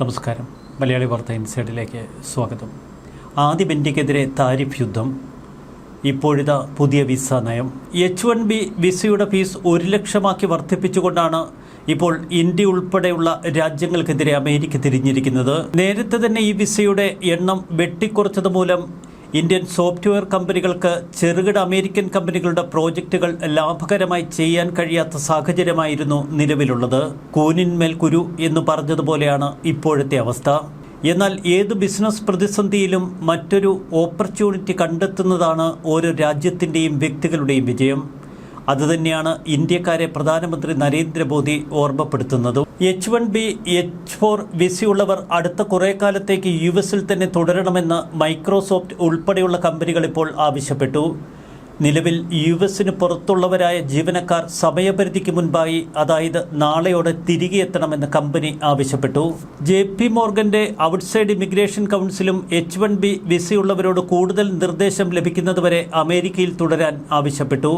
നമസ്കാരം. മലയാളി വാർത്ത ഇൻസൈഡിലേക്ക് സ്വാഗതം. ആദ്യ ഇന്ത്യക്കെതിരെ താരിഫ് യുദ്ധം. ഇപ്പോഴിത പുതിയ വിസ നയം. എച്ച് വൺ ബി വിസയുടെ ഫീസ് ഒരു ലക്ഷമാക്കി വർദ്ധിപ്പിച്ചുകൊണ്ടാണ് ഇപ്പോൾ ഇന്ത്യ ഉൾപ്പെടെയുള്ള രാജ്യങ്ങൾക്കെതിരെ അമേരിക്ക തിരിഞ്ഞിരിക്കുന്നത്. നേരത്തെ തന്നെ ഈ വിസയുടെ എണ്ണം വെട്ടിക്കുറച്ചത് മൂലം ഇന്ത്യൻ സോഫ്റ്റ്വെയർ കമ്പനികൾക്ക് ചെറുകിട അമേരിക്കൻ കമ്പനികളുടെ പ്രോജക്റ്റുകൾ ലാഭകരമായി ചെയ്യാൻ കഴിയാത്ത സാഹചര്യമായിരുന്നു നിലവിലുള്ളത്. കൂനിന്മേൽ കുരു എന്ന് പറഞ്ഞതുപോലെയാണ് ഇപ്പോഴത്തെ അവസ്ഥ. എന്നാൽ ഏത് ബിസിനസ് പ്രതിസന്ധിയിലും മറ്റൊരു ഓപ്പർച്യൂണിറ്റി കണ്ടെത്തുന്നതാണ് ഓരോ രാജ്യത്തിന്റെയും വ്യക്തികളുടെയും വിജയം. അതുതന്നെയാണ് ഇന്ത്യക്കാരെ പ്രധാനമന്ത്രി Narendra Modi ഓർമ്മപ്പെടുത്തുന്നതും. H one B H four വിസയുള്ളവർ അടുത്ത കുറേ കാലത്തേക്ക് യു എസിൽ തന്നെ തുടരണമെന്ന് മൈക്രോസോഫ്റ്റ് ഉൾപ്പെടെയുള്ള കമ്പനികൾ ഇപ്പോൾ ആവശ്യപ്പെട്ടു. നിലവിൽ യു എസിന് പുറത്തുള്ളവരായ ജീവനക്കാർ സമയപരിധിക്ക് മുൻപായി അതായത് നാളെയോടെ തിരികെ എത്തണമെന്ന് കമ്പനി ആവശ്യപ്പെട്ടു. ജെ പി മോർഗന്റെ ഔട്ട്സൈഡ് ഇമിഗ്രേഷൻ കൗൺസിലും എച്ച് വൺ ബി വിസയുള്ളവരോട് കൂടുതൽ നിർദ്ദേശം ലഭിക്കുന്നതുവരെ അമേരിക്കയിൽ തുടരാൻ ആവശ്യപ്പെട്ടു.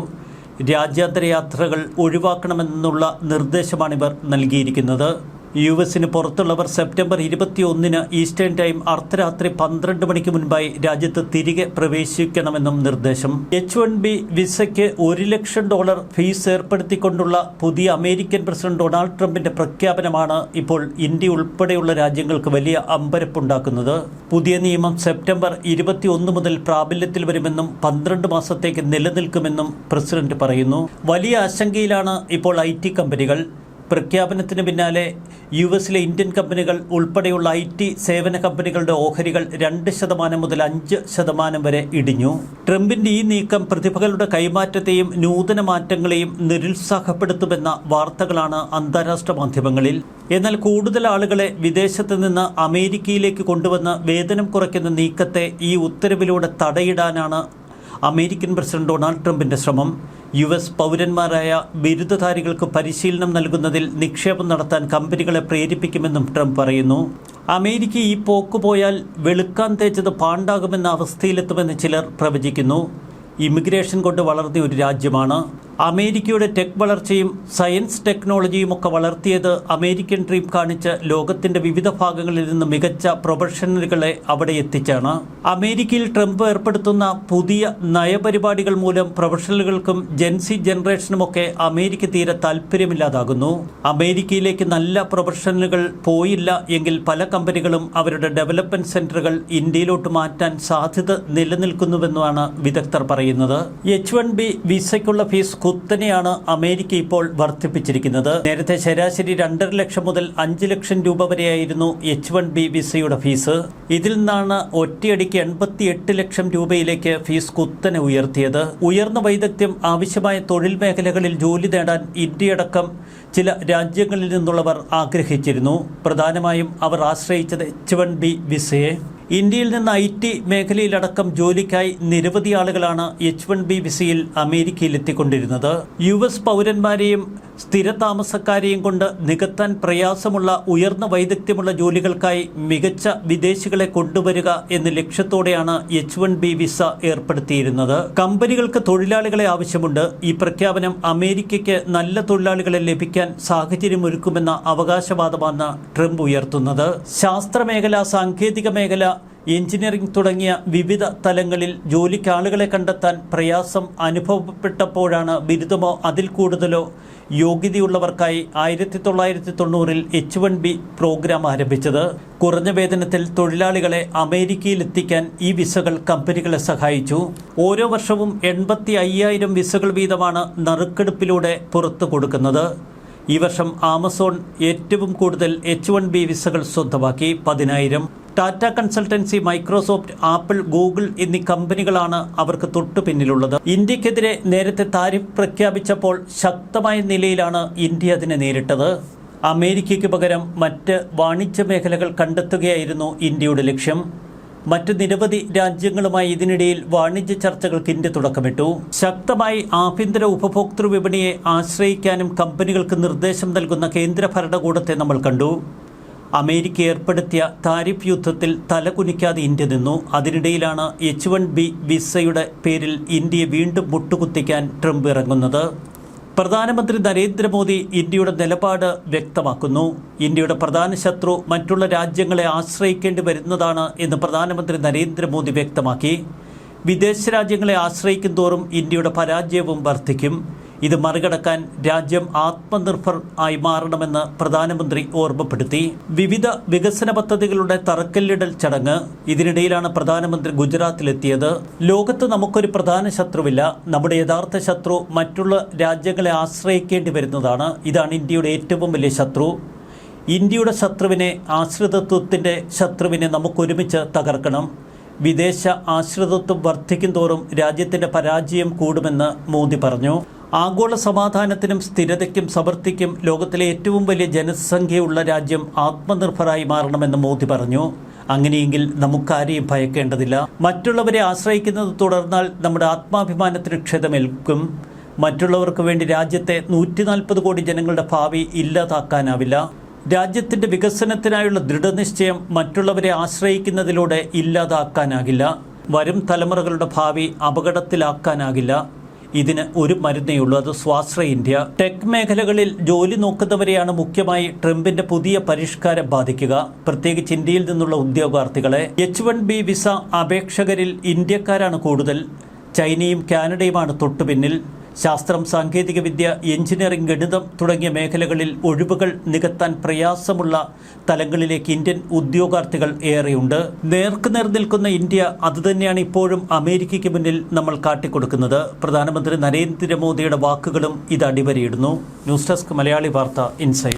രാജ്യാന്തര യാത്രകൾ ഒഴിവാക്കണമെന്നുള്ള നിർദ്ദേശമാണിവർ നൽകിയിരിക്കുന്നത്. യു എസിന് പുറത്തുള്ളവർ സെപ്റ്റംബർ ഇരുപത്തി ഒന്നിന് ഈസ്റ്റേൺ ടൈം അർദ്ധരാത്രി പന്ത്രണ്ട് മണിക്ക് മുൻപായി രാജ്യത്ത് തിരികെ പ്രവേശിക്കണമെന്നും നിർദ്ദേശം. എച്ച് വൺ ബി വിസയ്ക്ക് ഒരു ലക്ഷം ഡോളർ ഫീസ് ഏർപ്പെടുത്തിക്കൊണ്ടുള്ള പുതിയ അമേരിക്കൻ പ്രസിഡന്റ് ഡൊണാൾഡ് ട്രംപിന്റെ പ്രഖ്യാപനമാണ് ഇപ്പോൾ ഇന്ത്യ ഉൾപ്പെടെയുള്ള രാജ്യങ്ങൾക്ക് വലിയ അമ്പരപ്പുണ്ടാക്കുന്നത്. പുതിയ നിയമം സെപ്റ്റംബർ ഇരുപത്തി ഒന്ന് മുതൽ പ്രാബല്യത്തിൽ വരുമെന്നും പന്ത്രണ്ട് മാസത്തേക്ക് നിലനിൽക്കുമെന്നും പ്രസിഡന്റ് പറയുന്നു. വലിയ ആശങ്കയിലാണ് ഇപ്പോൾ ഐ കമ്പനികൾ. പ്രഖ്യാപനത്തിന് പിന്നാലെ യു എസിലെ ഇന്ത്യൻ കമ്പനികൾ ഉൾപ്പെടെയുള്ള ഐ ടി സേവന കമ്പനികളുടെ ഓഹരികൾ രണ്ട് ശതമാനം മുതൽ അഞ്ച് ശതമാനം വരെ ഇടിഞ്ഞു. ട്രംപിന്റെ ഈ നീക്കം പ്രതിഭകളുടെ കൈമാറ്റത്തെയും നൂതന മാറ്റങ്ങളെയും നിരുത്സാഹപ്പെടുത്തുമെന്ന വാർത്തകളാണ് അന്താരാഷ്ട്ര മാധ്യമങ്ങളിൽ. എന്നാൽ കൂടുതൽ ആളുകളെ വിദേശത്ത് നിന്ന് അമേരിക്കയിലേക്ക് കൊണ്ടുവന്ന് വേതനം കുറയ്ക്കുന്ന നീക്കത്തെ ഈ ഉത്തരവിലൂടെ തടയിടാനാണ് അമേരിക്കൻ പ്രസിഡന്റ് ഡൊണാൾഡ് ട്രംപിന്റെ ശ്രമം. യു എസ് പൗരന്മാരായ ബിരുദധാരികൾക്ക് പരിശീലനം നൽകുന്നതിൽ നിക്ഷേപം നടത്താൻ കമ്പനികളെ പ്രേരിപ്പിക്കുമെന്നും ട്രംപ് പറയുന്നു. അമേരിക്ക ഈ പോക്ക് പോയാൽ വെളുക്കാൻ തേച്ചത് പാണ്ടാകുമെന്ന അവസ്ഥയിലെത്തുമെന്ന് ചിലർ പ്രവചിക്കുന്നു. ഇമിഗ്രേഷൻ കൊണ്ട് വളർത്തിയ ഒരു രാജ്യമാണ് അമേരിക്കയുടെ ടെക് വളർച്ചയും സയൻസ് ടെക്നോളജിയും ഒക്കെ വളർത്തിയത് അമേരിക്കൻ ഡ്രീം കാണിച്ച് ലോകത്തിന്റെ വിവിധ ഭാഗങ്ങളിൽ നിന്ന് മികച്ച പ്രൊഫഷണലുകളെ അവിടെ എത്തിച്ചാണ്. അമേരിക്കയിൽ ട്രംപ് ഏർപ്പെടുത്തുന്ന പുതിയ നയപരിപാടികൾ മൂലം പ്രൊഫഷണലുകൾക്കും ജെൻസി ജനറേഷനുമൊക്കെ അമേരിക്ക തീരെ താല്പര്യമില്ലാതാകുന്നു. അമേരിക്കയിലേക്ക് നല്ല പ്രൊഫഷണലുകൾ പോയില്ല എങ്കിൽ പല കമ്പനികളും അവരുടെ ഡെവലപ്മെന്റ് സെന്ററുകൾ ഇന്ത്യയിലോട്ട് മാറ്റാൻ സാധ്യത നിലനിൽക്കുന്നുവെന്നാണ് വിദഗ്ധർ പറയുന്നത്. എച്ച് വൺ ബി വിസയ്ക്കുള്ള ഫീസ് കുത്തനെയാണ് അമേരിക്ക ഇപ്പോൾ വർദ്ധിപ്പിച്ചിരിക്കുന്നത്. നേരത്തെ ശരാശരി രണ്ടര ലക്ഷം മുതൽ അഞ്ച് ലക്ഷം രൂപ വരെയായിരുന്നു എച്ച് വൺ ബി വിസയുടെ ഫീസ്. ഇതിൽ നിന്നാണ് ഒറ്റയടിക്ക് എൺപത്തി എട്ട് ലക്ഷം രൂപയിലേക്ക് ഫീസ് കുത്തനെ ഉയർത്തിയത്. ഉയർന്ന വൈദഗ്ധ്യം ആവശ്യമായ തൊഴിൽ മേഖലകളിൽ ജോലി നേടാൻ ഇന്ത്യയടക്കം ചില രാജ്യങ്ങളിൽ നിന്നുള്ളവർ ആഗ്രഹിച്ചിരുന്നു. പ്രധാനമായും അവർ ആശ്രയിച്ചത് എച്ച് വൺ ബി വിസയെ. ഇന്ത്യയിൽ നിന്ന് ഐ ടി മേഖലയിലടക്കം ജോലിക്കായി നിരവധി ആളുകളാണ് എച്ച് വൺ ബി വിസയിൽ അമേരിക്കയിൽ എത്തിക്കൊണ്ടിരുന്നത് യു എസ് പൗരന്മാരെയും സ്ഥിര താമസക്കാരെയും കൊണ്ട് നികത്താൻ പ്രയാസമുള്ള ഉയർന്ന വൈദഗ്ധ്യമുള്ള ജോലികൾക്കായി മികച്ച വിദേശികളെ കൊണ്ടുവരിക എന്ന ലക്ഷ്യത്തോടെയാണ് എച്ച് വൺ ബി വിസ ഏർപ്പെടുത്തിയിരുന്നത്. കമ്പനികൾക്ക് തൊഴിലാളികളെ ആവശ്യമുണ്ട്. ഈ പ്രഖ്യാപനം അമേരിക്കയ്ക്ക് നല്ല തൊഴിലാളികളെ ലഭിക്കാൻ സാഹചര്യമൊരുക്കുമെന്ന അവകാശവാദമാണ് ട്രംപ് ഉയർത്തുന്നത്. ശാസ്ത്രമേഖല സാങ്കേതിക മേഖല എഞ്ചിനീയറിംഗ് തുടങ്ങിയ വിവിധ തലങ്ങളിൽ ജോലിക്കാളുകളെ കണ്ടെത്താൻ പ്രയാസം അനുഭവപ്പെട്ടപ്പോഴാണ് ബിരുദമോ അതിൽ കൂടുതലോ യോഗ്യതയുള്ളവർക്കായി ആയിരത്തി തൊള്ളായിരത്തി തൊണ്ണൂറിൽ എച്ച് വൺ ബി പ്രോഗ്രാം ആരംഭിച്ചത്. കുറഞ്ഞ വേതനത്തിൽ തൊഴിലാളികളെ അമേരിക്കയിലെത്തിക്കാൻ ഈ വിസകൾ കമ്പനികളെ സഹായിച്ചു. ഓരോ വർഷവും എൺപത്തി അയ്യായിരം വിസകൾ വീതമാണ് നറുക്കെടുപ്പിലൂടെ പുറത്തു കൊടുക്കുന്നത്. ഈ വർഷം ആമസോൺ ഏറ്റവും കൂടുതൽ എച്ച് വൺ ബി വിസകൾ സ്വന്തമാക്കി പതിനായിരം. Tata consultancy Microsoft Apple Google എന്നീ കമ്പനികളാണ് അവർക്ക് തൊട്ടു പിന്നിലുള്ളത്. ഇന്ത്യക്കെതിരെ നേരത്തെ താരിഫ് പ്രഖ്യാപിച്ചപ്പോൾ ശക്തമായ നിലയിലാണ് ഇന്ത്യ അതിനെ നേരിട്ടത്. അമേരിക്കയ്ക്ക് പകരം മറ്റ് വാണിജ്യ മേഖലകൾ കണ്ടെത്തുകയായിരുന്നു ഇന്ത്യയുടെ ലക്ഷ്യം. മറ്റ് നിരവധി രാജ്യങ്ങളുമായി ഇതിനിടയിൽ വാണിജ്യ ചർച്ചകൾക്ക് ഇന്ത്യ തുടക്കമിട്ടു. ശക്തമായി ആഭ്യന്തര ഉപഭോക്തൃ വിപണിയെ ആശ്രയിക്കാനും കമ്പനികൾക്ക് നിർദ്ദേശം നൽകുന്ന കേന്ദ്ര ഭരണകൂടത്തെ നമ്മൾ കണ്ടു. അമേരിക്ക ഏർപ്പെടുത്തിയ താരിഫ് യുദ്ധത്തിൽ തലകുനിക്കാതെ ഇന്ത്യ നിന്നു. അതിനിടയിലാണ് എച്ച് വൺ ബി വിസയുടെ പേരിൽ ഇന്ത്യയെ വീണ്ടും മുട്ടുകുത്തിക്കാൻ ട്രംപ് ഇറങ്ങുന്നത്. പ്രധാനമന്ത്രി നരേന്ദ്രമോദി ഇന്ത്യയുടെ നിലപാട് വ്യക്തമാക്കുന്നു. ഇന്ത്യയുടെ പ്രധാന ശത്രു മറ്റുള്ള രാജ്യങ്ങളെ ആശ്രയിക്കേണ്ടി വരുന്നതാണ് എന്ന് പ്രധാനമന്ത്രി നരേന്ദ്രമോദി വ്യക്തമാക്കി. വിദേശ രാജ്യങ്ങളെ ആശ്രയിക്കും തോറും ഇന്ത്യയുടെ പരാജയവും വർദ്ധിക്കും. ഇത് മറികടക്കാൻ രാജ്യം ആത്മനിർഭർ ആയി മാറണമെന്ന് പ്രധാനമന്ത്രി ഓർമ്മപ്പെടുത്തി. വിവിധ വികസന പദ്ധതികളുടെ തറക്കല്ലിടൽ ചടങ്ങ് ഇതിനിടയിലാണ് പ്രധാനമന്ത്രി ഗുജറാത്തിലെത്തിയത്. ലോകത്ത് നമുക്കൊരു പ്രധാന ശത്രുവില്ല. നമ്മുടെ യഥാർത്ഥ ശത്രു മറ്റുള്ള രാജ്യങ്ങളെ ആശ്രയിക്കേണ്ടി വരുന്നതാണ്. ഇതാണ് ഇന്ത്യയുടെ ഏറ്റവും വലിയ ശത്രു. ഇന്ത്യയുടെ ശത്രുവിനെ ആശ്രിതത്വത്തിന്റെ ശത്രുവിനെ നമുക്കൊരുമിച്ച് തകർക്കണം. വിദേശ ആശ്രിതത്വം വർദ്ധിക്കും തോറും രാജ്യത്തിന്റെ പരാജയം കൂടുമെന്ന് മോദി പറഞ്ഞു. ആഗോള സമാധാനത്തിനും സ്ഥിരതയ്ക്കും സമൃദ്ധിക്കും ലോകത്തിലെ ഏറ്റവും വലിയ ജനസംഖ്യയുള്ള രാജ്യം ആത്മനിർഭരായി മാറണമെന്ന് മോദി പറഞ്ഞു. അങ്ങനെയെങ്കിൽ നമുക്കാരെയും ഭയക്കേണ്ടതില്ല. മറ്റുള്ളവരെ ആശ്രയിക്കുന്നത് തുടർന്നാൽ നമ്മുടെ ആത്മാഭിമാനത്തിന് ക്ഷതമേൽക്കും. മറ്റുള്ളവർക്ക് വേണ്ടി രാജ്യത്തെ നൂറ്റി നാൽപ്പത് കോടി ജനങ്ങളുടെ ഭാവി ഇല്ലാതാക്കാനാവില്ല. രാജ്യത്തിന്റെ വികസനത്തിനായുള്ള ദൃഢനിശ്ചയം മറ്റുള്ളവരെ ആശ്രയിക്കുന്നതിലൂടെ ഇല്ലാതാക്കാനാകില്ല. വരും തലമുറകളുടെ ഭാവി അപകടത്തിലാക്കാനാകില്ല. ഇതിന് ഒരു മരുന്നേയുള്ളൂ അത് സ്വാശ്രയ ഇന്ത്യ. ടെക് മേഖലകളിൽ ജോലി നോക്കുന്നവരെയാണ് മുഖ്യമായി ട്രംപിന്റെ പുതിയ പരിഷ്കാരം ബാധിക്കുക. പ്രത്യേകിച്ച് ഇന്ത്യയിൽ നിന്നുള്ള ഉദ്യോഗാർത്ഥികളെ. എച്ച് വൺ ബി വിസ അപേക്ഷകരിൽ ഇന്ത്യക്കാരാണ് കൂടുതൽ. ചൈനയും കാനഡയുമാണ് തൊട്ടുപിന്നിൽ. ശാസ്ത്രം സാങ്കേതികവിദ്യ എഞ്ചിനീയറിംഗ് ഗണിതം തുടങ്ങിയ മേഖലകളിൽ ഒഴിവുകൾ നികത്താൻ പ്രയാസമുള്ള തലങ്ങളിലേക്ക് ഇന്ത്യൻ ഉദ്യോഗാർത്ഥികൾ ഏറെയുണ്ട്. നേർക്കുനേർ നിൽക്കുന്ന ഇന്ത്യ അതുതന്നെയാണ് ഇപ്പോഴും അമേരിക്കയ്ക്ക് മുന്നിൽ നമ്മൾ കാട്ടിക്കൊടുക്കുന്നത്. പ്രധാനമന്ത്രി നരേന്ദ്രമോദിയുടെ വാക്കുകളും ഇത് അടിവരയിടുന്നു. ന്യൂസ് ഡെസ്ക് മലയാളി വാർത്ത ഇൻസൈറ്റ്.